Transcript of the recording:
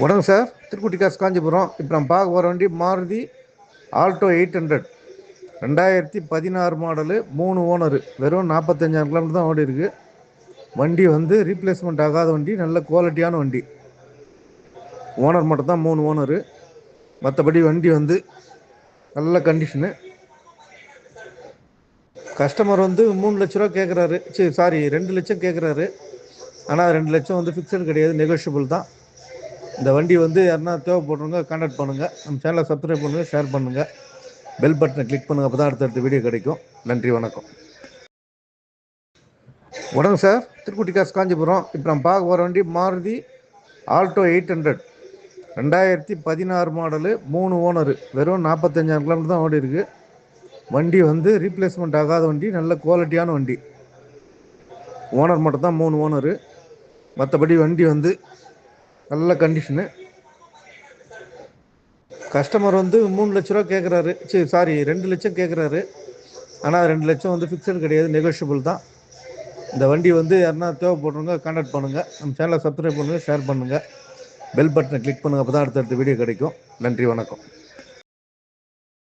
வணக்கம் சார். திருக்குட்டி காசு காஞ்சிபுரம். இப்போ நம்ம பார்க்க போகிற வண்டி மாருதி ஆல்டோ எயிட் ஹண்ட்ரட். ரெண்டாயிரத்தி பதினாறு மாடலு மூணு ஓனரு. வெறும் நாற்பத்தஞ்சாயிரம் கிலோமீட்டர் தான் ஓடி இருக்குது வண்டி வந்து ரீப்ளேஸ்மெண்ட் ஆகாத வண்டி நல்ல குவாலிட்டியான வண்டி. ஓனர் மட்டும் தான் மூணு ஓனரு. மற்றபடி வண்டி வந்து நல்ல கண்டிஷனு கஸ்டமர் வந்து மூணு லட்ச ரூபா கேட்குறாரு சரி சாரி ரெண்டு லட்சம் கேட்குறாரு ஆனால் ரெண்டு லட்சம் வந்து ஃபிக்ஸட் கிடையாது நெகோஷியபிள் தான். இந்த வண்டி வந்து யாருன்னா தேவைப்படுறவங்க கான்டாக்ட் பண்ணுங்கள் நம்ம சேனலை சப்ஸ்கிரைப் பண்ணுங்கள் ஷேர் பண்ணுங்கள் பெல் பட்டனை கிளிக் பண்ணுங்கள் அப்போ தான் அடுத்தடுத்த வீடியோ கிடைக்கும். நன்றி வணக்கம். வணக்கம் சார் திருக்குட்டி காசு காஞ்சிபுரம். இப்போ நம்ம பார்க்க போகிற வண்டி மாருதி ஆல்டோ எயிட் ஹண்ட்ரட். ரெண்டாயிரத்தி பதினாறு மாடலு மூணு ஓனரு வெறும் நாற்பத்தஞ்சாயிரம் கிலோமீட்டர் தான் ஓடி இருக்குது வண்டி வந்து ரீப்ளேஸ்மெண்ட் ஆகாத வண்டி நல்ல குவாலிட்டியான வண்டி. ஓனர் மட்டும் தான் மூணு ஓனரு மற்றபடி வண்டி வந்து நல்ல கண்டிஷனு கஸ்டமர் வந்து மூணு லட்ச ரூபா கேட்குறாரு சரி சாரி ரெண்டு லட்சம் கேட்குறாரு ஆனால் ரெண்டு லட்சம் வந்து ஃபிக்ஸட் கிடையாது நெகோஷியபிள் தான். இந்த வண்டி வந்து யாருன்னா தேவைப்படுறவங்க கான்டாக்ட் பண்ணுங்கள் நம்ம சேனலை சப்ஸ்கிரைப் பண்ணுங்கள் ஷேர் பண்ணுங்கள் பெல் பட்டனை கிளிக் பண்ணுங்கள் அப்போ தான் அடுத்தடுத்த வீடியோ கிடைக்கும். நன்றி வணக்கம்.